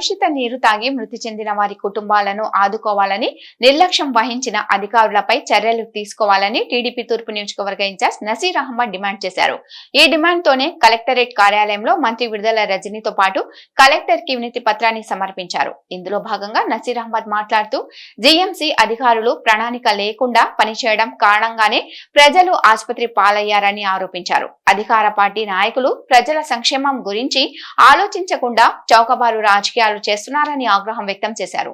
కలుషిత నీరు తాగి మృతి చెందిన వారి కుటుంబాలను ఆదుకోవాలని నిర్లక్ష్యం వహించిన అధికారులపై చర్యలు తీసుకోవాలని టీడీపీ తూర్పు నియోజకవర్గ ఇన్ఛార్జ్ నసీర్ అహ్మద్ డిమాండ్ చేశారు. ఈ డిమాండ్ తోనే కలెక్టరేట్ కార్యాలయంలో మంత్రి విడుదల రజనీతో పాటు కలెక్టర్కి వినతి పత్రాన్ని సమర్పించారు. ఇందులో భాగంగా నసీర్ అహ్మద్ మాట్లాడుతూ జీఎంసీ అధికారులు ప్రణాళిక లేకుండా పనిచేయడం కారణంగానే ప్రజలు ఆసుపత్రి పాలయ్యారని ఆరోపించారు. అధికార పార్టీ నాయకులు ప్రజల సంక్షేమం గురించి ఆలోచించకుండా చౌకబారు రాజకీయాలు అధికారులు చేస్తున్నారని ఆగ్రహం వ్యక్తం చేశారు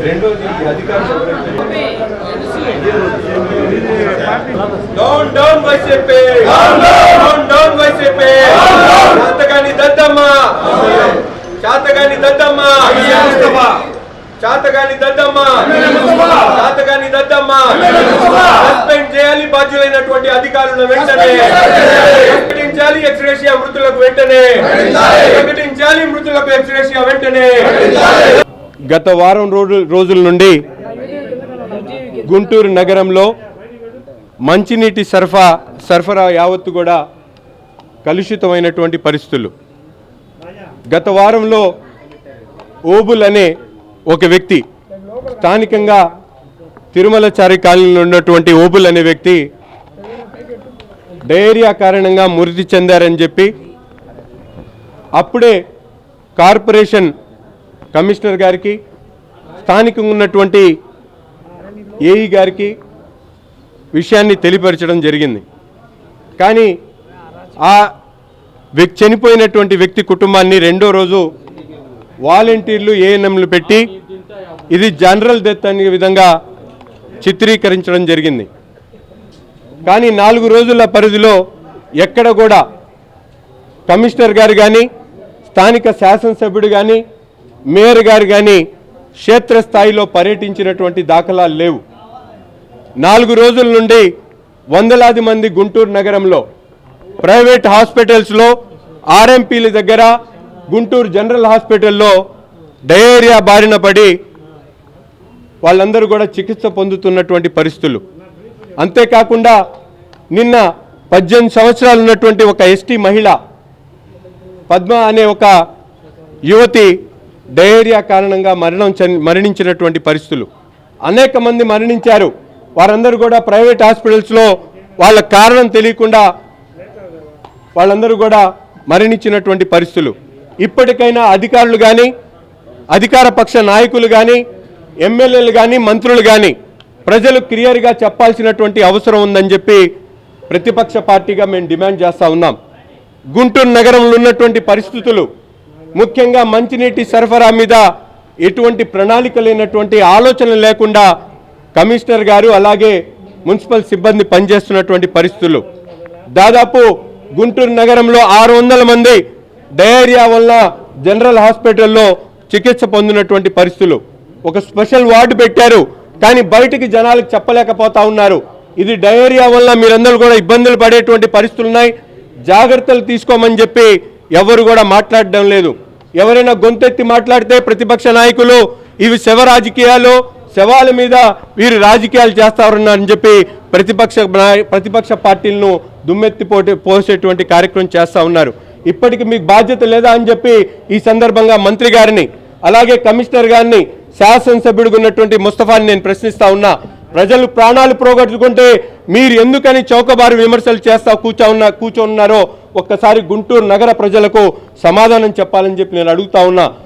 రెండోది అధికారులు down down YCP down down YCP చాతగాని దద్దమ్మ చాతగాని దద్దమ్మ చాతగాని దద్దమ్మ. చాతగాని దద్దమ్మ. సస్పెండ్ చేయాలి బాధ్యులైనటువంటి అధికారులను వెంటనే. ప్రకటించాలి ఎక్స్రేషియా మృతులకు వెంటనే. ప్రకటించాలి. మృతులకు ఎక్స్రేషియా వెంటనే. గత వారం రోజు రోజుల నుండి గుంటూరు నగరంలో మంచినీటి సరఫరా సరఫరా యావత్తు కూడా కలుషితమైనటువంటి పరిస్థితులు. గత వారంలో ఓబుల్ అనే ఒక వ్యక్తి స్థానికంగా తిరుమలచారి కాలనీలో ఉన్నటువంటి ఓబుల్ అనే వ్యక్తి డయేరియా కారణంగా మృతి చెందారని చెప్పి అప్పుడే కార్పొరేషన్ కమిషనర్ గారికి స్థానికంగా ఉన్నటువంటి ఏఈ గారికి విషయాన్ని తెలియపరచడం జరిగింది. కానీ ఆ వ్యక్తి చనిపోయినటువంటి వ్యక్తి కుటుంబాన్ని రెండో రోజు వాలంటీర్లు ఏఎన్ఎంలు పెట్టి ఇది జనరల్ డెత్ అనే విధంగా చిత్రీకరించడం జరిగింది. కానీ నాలుగు రోజుల పరిధిలో ఎక్కడ కూడా కమిషనర్ గారు కానీ స్థానిక శాసనసభ్యుడు కానీ మేయర్ గారు కానీ క్షేత్రస్థాయిలో పర్యటించినటువంటి దాఖలాలు లేవు. నాలుగు రోజుల నుండి వందలాది మంది గుంటూరు నగరంలో ప్రైవేట్ హాస్పిటల్స్లో ఆర్ఎంపీల దగ్గర గుంటూరు జనరల్ హాస్పిటల్లో డయేరియా బారిన పడి వాళ్ళందరూ కూడా చికిత్స పొందుతున్నటువంటి పరిస్థితులు. అంతేకాకుండా నిన్న పద్దెనిమిది సంవత్సరాలు ఉన్నటువంటి ఒక ఎస్టీ మహిళ పద్మ అనే ఒక యువతి డయేరియా కారణంగా మరణం మరణించినటువంటి పరిస్థితులు. అనేక మంది మరణించారు. వారందరూ కూడా ప్రైవేట్ హాస్పిటల్స్లో వాళ్ళ కారణం తెలియకుండా వాళ్ళందరూ కూడా మరణించినటువంటి పరిస్థితులు. ఇప్పటికైనా అధికారులు కానీ అధికార పక్ష నాయకులు కానీ ఎమ్మెల్యేలు కానీ మంత్రులు కానీ ప్రజలు క్లియర్గా చెప్పాల్సినటువంటి అవసరం ఉందని చెప్పి ప్రతిపక్ష పార్టీగా మేము డిమాండ్ చేస్తూ ఉన్నాం. గుంటూరు నగరంలో ఉన్నటువంటి పరిస్థితులు ముఖ్యంగా మంచినీటి సరఫరా మీద ఎటువంటి ప్రణాళిక లేనటువంటి ఆలోచన లేకుండా కమిషనర్ గారు అలాగే మున్సిపల్ సిబ్బంది పనిచేస్తున్నటువంటి పరిస్థితులు. దాదాపు గుంటూరు నగరంలో ఆరు వందల మంది డయేరియా వల్ల జనరల్ హాస్పిటల్లో చికిత్స పొందినటువంటి పరిస్థితులు. ఒక స్పెషల్ వార్డు పెట్టారు. కానీ బయటికి జనాలకు చెప్పలేకపోతా ఉన్నారు. ఇది డయేరియా వల్ల మీరందరూ కూడా ఇబ్బందులు పడేటువంటి పరిస్థితులు ఉన్నాయి. జాగ్రత్తలు తీసుకోమని చెప్పి ఎవరు కూడా మాట్లాడడం లేదు. ఎవరైనా గొంతెత్తి మాట్లాడితే ప్రతిపక్ష నాయకులు ఇవి శవ రాజకీయాలు శవాల మీద వీరు రాజకీయాలు చేస్తారన్నారని చెప్పి ప్రతిపక్ష ప్రతిపక్ష పార్టీలను దుమ్మెత్తి పోటీ పోసేటువంటి కార్యక్రమం చేస్తూ ఉన్నారు. ఇప్పటికి మీకు బాధ్యత లేదా అని చెప్పి ఈ సందర్భంగా మంత్రి గారిని అలాగే కమిషనర్ గారిని శాసనసభ్యుడిగా ఉన్నటువంటి ముస్తఫాని నేను ప్రశ్నిస్తా ఉన్నా ప్రజలు ప్రాణాలు పోగొట్టుకుంటే మీరు ఎందుకని చౌకబారు విమర్శలు చేస్తా కూర్చో ఉన్న కూర్చోన్నారో ఒక్కసారి గుంటూరు నగర ప్రజలకు సమాధానం చెప్పాలని చెప్పి నేను అడుగుతా ఉన్నా.